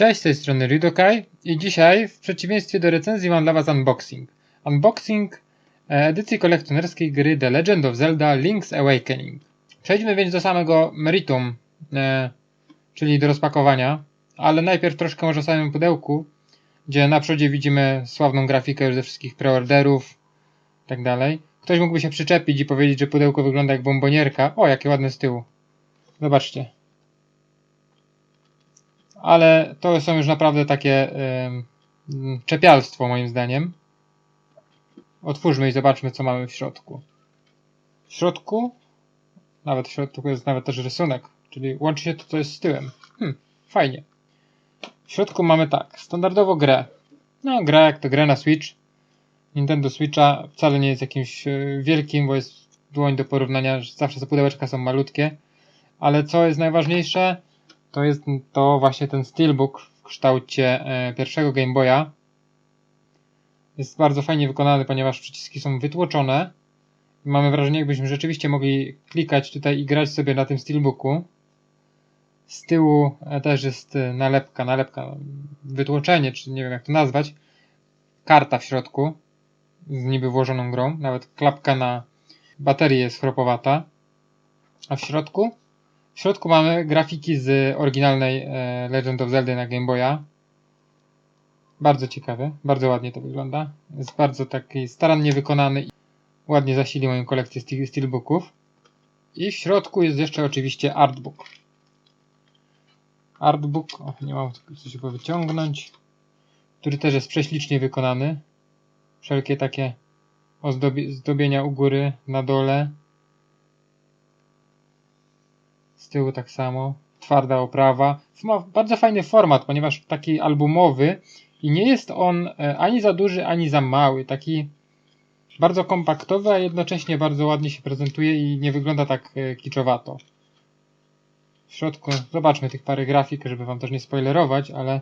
Cześć, z tej strony Rydokai i dzisiaj w przeciwieństwie do recenzji mam dla Was unboxing. Unboxing e, edycji kolekcjonerskiej gry The Legend of Zelda Link's Awakening. Przejdźmy więc do samego meritum, e, czyli do rozpakowania, ale najpierw troszkę może o samym pudełku, gdzie na przodzie widzimy sławną grafikę już ze wszystkich preorderów tak dalej. Ktoś mógłby się przyczepić i powiedzieć, że pudełko wygląda jak bombonierka. O, jakie ładne z tyłu. Zobaczcie ale to są już naprawdę takie ym, czepialstwo moim zdaniem. Otwórzmy i zobaczmy co mamy w środku. W środku, nawet w środku jest nawet też rysunek, czyli łączy się to co jest z tyłem. Hmm, fajnie. W środku mamy tak, standardowo grę. No, gra jak to gra na Switch. Nintendo Switcha wcale nie jest jakimś e, wielkim, bo jest dłoń do porównania, że zawsze te pudełeczka są malutkie. Ale co jest najważniejsze, to jest to właśnie ten steelbook w kształcie e, pierwszego Game Boya. Jest bardzo fajnie wykonany, ponieważ przyciski są wytłoczone. Mamy wrażenie, jakbyśmy rzeczywiście mogli klikać tutaj i grać sobie na tym steelbooku. Z tyłu e, też jest e, nalepka, nalepka, wytłoczenie, czy nie wiem jak to nazwać. Karta w środku z niby włożoną grą. Nawet klapka na baterię jest chropowata. A w środku w środku mamy grafiki z oryginalnej e, Legend of Zelda na Game Boya. Bardzo ciekawe, bardzo ładnie to wygląda. Jest bardzo taki starannie wykonany i ładnie zasili moją kolekcję steel- steelbooków. I w środku jest jeszcze oczywiście artbook. Artbook, o, nie mam coś go wyciągnąć, który też jest prześlicznie wykonany. Wszelkie takie ozdobi- zdobienia u góry, na dole, z tyłu tak samo. Twarda oprawa. Ma bardzo fajny format, ponieważ taki albumowy i nie jest on e, ani za duży, ani za mały. Taki bardzo kompaktowy, a jednocześnie bardzo ładnie się prezentuje i nie wygląda tak e, kiczowato. W środku, zobaczmy tych parę grafik, żeby wam też nie spoilerować, ale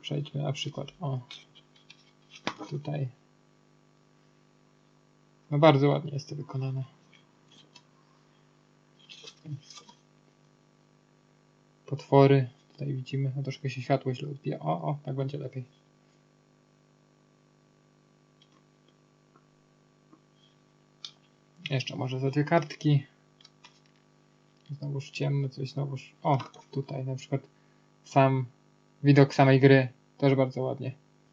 przejdźmy na przykład. O, tutaj. No bardzo ładnie jest to wykonane. Potwory. Tutaj widzimy, no troszkę się światło źle odbija. O, o, tak będzie lepiej. Jeszcze może za dwie kartki. Znowuż ciemno, coś znowuż. O, tutaj na przykład sam widok samej gry. Też bardzo ładnie.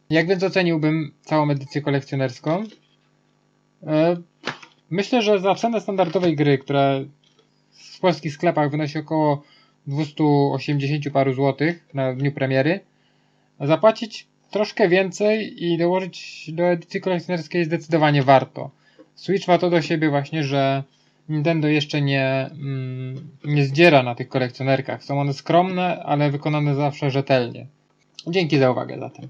Jak więc oceniłbym całą edycję kolekcjonerską? E, Myślę, że za cenę standardowej gry, która w polskich sklepach wynosi około 280 paru złotych na dniu premiery, zapłacić troszkę więcej i dołożyć do edycji kolekcjonerskiej zdecydowanie warto. Switch ma to do siebie właśnie, że Nintendo jeszcze nie, mm, nie zdziera na tych kolekcjonerkach. Są one skromne, ale wykonane zawsze rzetelnie. Dzięki za uwagę zatem.